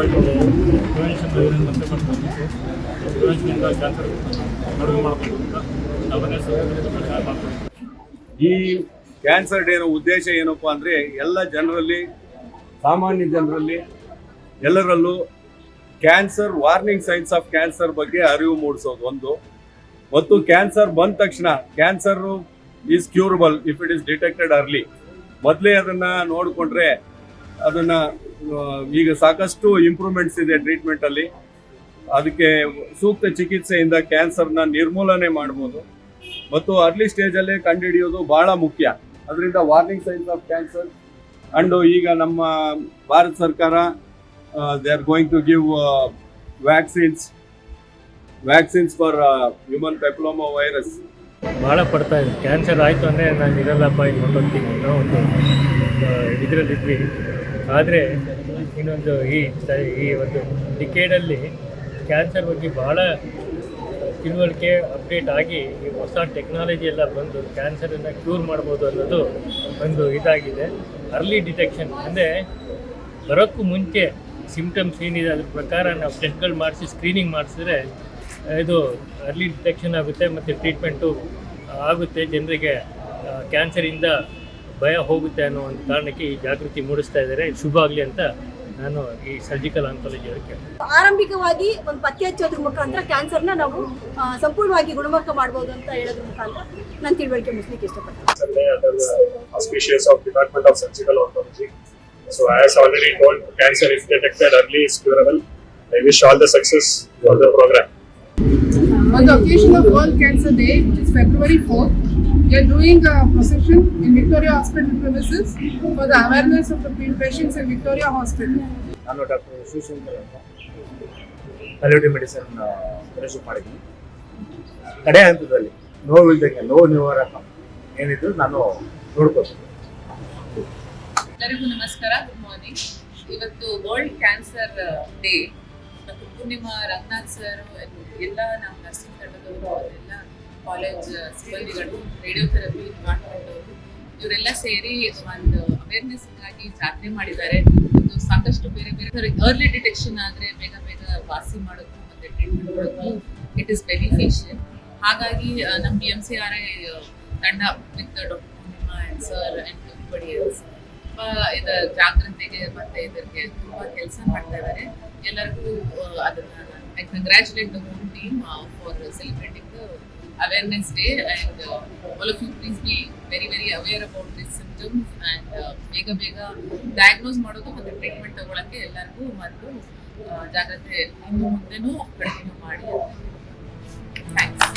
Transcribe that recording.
ಈ ಕ್ಯಾನ್ಸರ್ ಡೇನ ಉದ್ದೇಶ ಏನಪ್ಪ ಅಂದ್ರೆ ಎಲ್ಲ ಜನರಲ್ಲಿ, ಸಾಮಾನ್ಯ ಜನರಲ್ಲಿ ಎಲ್ಲರಲ್ಲೂ cancer warning signs of cancer ಬಗ್ಗೆ ಅರಿವು ಮೂಡಿಸೋದು ಒಂದು. ಮತ್ತು ಕ್ಯಾನ್ಸರ್ ಬಂದ ತಕ್ಷಣ cancer is curable if it is detected early ಮೊದಲೇ ಅದನ್ನ ನೋಡಿಕೊಂಡ್ರೆ ಅದನ್ನ ಈಗ ಸಾಕಷ್ಟು ಇಂಪ್ರೂವ್ಮೆಂಟ್ಸ್ ಇದೆ ಟ್ರೀಟ್ಮೆಂಟ್ ಅಲ್ಲಿ. ಅದಕ್ಕೆ ಸೂಕ್ತ ಚಿಕಿತ್ಸೆಯಿಂದ ಕ್ಯಾನ್ಸರ್ನ ನಿರ್ಮೂಲನೆ ಮಾಡ್ಬೋದು. ಮತ್ತು ಅರ್ಲಿ ಸ್ಟೇಜಲ್ಲೇ ಕಂಡುಹಿಡಿಯೋದು ಬಹಳ ಮುಖ್ಯ. ಅದರಿಂದ warning signs of cancer and ಈಗ ನಮ್ಮ ಭಾರತ ಸರ್ಕಾರ they are going to give vaccines vaccines for human papilloma virus ಭಾಳ ಪಡ್ತಾ ಇದೆ. ಕ್ಯಾನ್ಸರ್ ಆಯಿತು ಅಂದರೆ ನಾನು ಇರಲ್ಲಪ್ಪ ಅನ್ನೋ ಒಂದು ಇದರಲ್ಲಿದ್ವಿ ಆದರೆ ಇನ್ನೊಂದು ಈ ಈ ಒಂದು ಡಿಕೇಡಲ್ಲಿ ಕ್ಯಾನ್ಸರ್ ಬಗ್ಗೆ ಭಾಳ ತಿಳುವಳಿಕೆ ಅಪ್ಡೇಟ್ ಆಗಿ ಈ ಹೊಸ ಟೆಕ್ನಾಲಜಿ ಎಲ್ಲ ಬಂದು ಕ್ಯಾನ್ಸರನ್ನು ಕ್ಯೂರ್ ಮಾಡ್ಬೋದು ಅನ್ನೋದು ಒಂದು ಇದಾಗಿದೆ. ಅರ್ಲಿ ಡಿಟೆಕ್ಷನ್ ಅಂದರೆ ಬರೋಕ್ಕೂ ಮುಂಚೆ ಸಿಮ್ಟಮ್ಸ್ ಏನಿದೆ ಅದ್ರ ಪ್ರಕಾರ ನಾವು ಟೆಸ್ಟ್ಗಳು ಮಾಡಿಸಿ ಸ್ಕ್ರೀನಿಂಗ್ ಮಾಡಿಸಿದ್ರೆ ಇದು ಅರ್ಲಿ ಡಿಟೆಕ್ಷನ್ ಆಗುತ್ತೆ ಮತ್ತು ಟ್ರೀಟ್ಮೆಂಟು ಆಗುತ್ತೆ. ಜನರಿಗೆ ಕ್ಯಾನ್ಸರಿಂದ ಭಯ ಹೋಗುತ್ತೆ ಅನ್ನೋ ಒಂದು ಕಾರಣಕ್ಕೆ ಈ ಜಾಗೃತಿ ಮೂಡಿಸ್ತಾ ಇದ್ದಾರೆ. ಶುಭ ಆಗಲಿ ಅಂತ ನಾನು ಈ ಸರ್ಜಿಕಲ್ ಆಂಥಾಲಜಿ ಅವರಿಗೆ ಆರಂಭಿಕವಾಗಿ ಒಂದು ಪತ್ತೆ ಹಚ್ಚೋದ್ರ ಮುಖಾಂತರ ಕ್ಯಾನ್ಸರ್ನ ನಾವು ಸಂಪೂರ್ಣವಾಗಿ ಗುಣಮುಖ ಮಾಡಬಹುದು ಅಂತ ಹೇಳೋದ್ರ ಮುಖಾಂತರ ನನ್ನ ತಿಳುವಳಿಕೆ ಮುಗಿಸ್ಲಿಕ್ಕೆ ಇಷ್ಟಪಡ್ತೀನಿ. ಒಂದು occasion of world cancer day is February fourth we are doing a procession in Victoria Hospital premises for the awareness of the patients in Victoria Hospital. ನಾನು ಡಾಕ್ಟರ್ ಶಿವಶಂಕರ್ ಅಂತ ಪಲ್ಯೂಟಿವ್ ಮೆಡಿಸಿನ್ ಫೆಲೋಶಿಪ್ ಮಾಡಿದ್ದೀನಿ. ಕಡೆ ಹಂತದಲ್ಲಿ ನೋವಿಲ್ದಂಗೆ ನೋವು ನಿವಾರಕ ಏನಿದ್ರು ನಾನು ನೋಡ್ಕೋತೀನಿ ಎಲ್ಲರಿಗೂ ನಮಸ್ಕಾರ ಗುಡ್ ಮಾರ್ನಿಂಗ್ ಇವತ್ತು ವರ್ಲ್ಡ್ ಕ್ಯಾನ್ಸರ್ ಡೇ ಮತ್ತು ಪೂರ್ಣಿಮಾ ರಂಗನಾಥ್ ಸರ್ ಎಲ್ಲ ನಮ್ಮ ನರ್ಸಿಂಗ್ ತಂಡದವರು ಎಲ್ಲ ಕಾಲೇಜ್ ಸಿಬ್ಬಂದಿಗಳು ರೇಡಿಯೋಥೆರಪಿ ಡಿಪಾರ್ಟ್ಮೆಂಟ್ ಇವರೆಲ್ಲ ಸೇರಿ ಒಂದು ಅವೇರ್ನೆಸ್ ಆಗಿ ಜಾತ್ರೆ ಮಾಡಿದ್ದಾರೆ. ಒಂದು ಸಾಕಷ್ಟು ಬೇರೆ ಬೇರೆ ಅರ್ಲಿ ಡಿಟೆಕ್ಷನ್ ಆದ್ರೆ ಬೇಗ ಬೇಗ ವಾಸಿ ಮಾಡೋದು ಮತ್ತೆ ಟ್ರೀಟ್ಮೆಂಟ್ ಮಾಡೋದು ಇಟ್ ಇಸ್ ಬೆನಿಫಿಷಿಯಲ್ ಹಾಗಾಗಿ ನಮ್ಮ B M C R I ತಂಡ ವಿತ್ ಡಾಕ್ಟರ್ ಸರ್ ಅಂಡ್ ಜಾಗೃತಿಗೆ ಮತ್ತೆ ಇದಕ್ಕೆ ತುಂಬಾ ಕೆಲಸ ಮಾಡ್ತಾ ಇದ್ದಾರೆ ಎಲ್ಲರಿಗೂ ಆ, ಅದನ್ನ I congratulate the whole team for celebrating the awareness day and all of you please be very very aware about this symptoms and ಬೇಗ ಬೇಗ ಡಯಾಗ್ನೋಸ್ ಮಾಡೋದು ಮತ್ತೆ ಟ್ರೀಟ್ಮೆಂಟ್ ತಗೊಳಕ್ಕೆ ಎಲ್ಲರಿಗೂ ಮತ್ತು ಆ, ಜಾಗ್ರತೆ ಇನ್ನು ಮುಂದೆನೂ ಕಂಟಿನ್ಯೂ ಮಾಡಿ ಥ್ಯಾಂಕ್ಸ್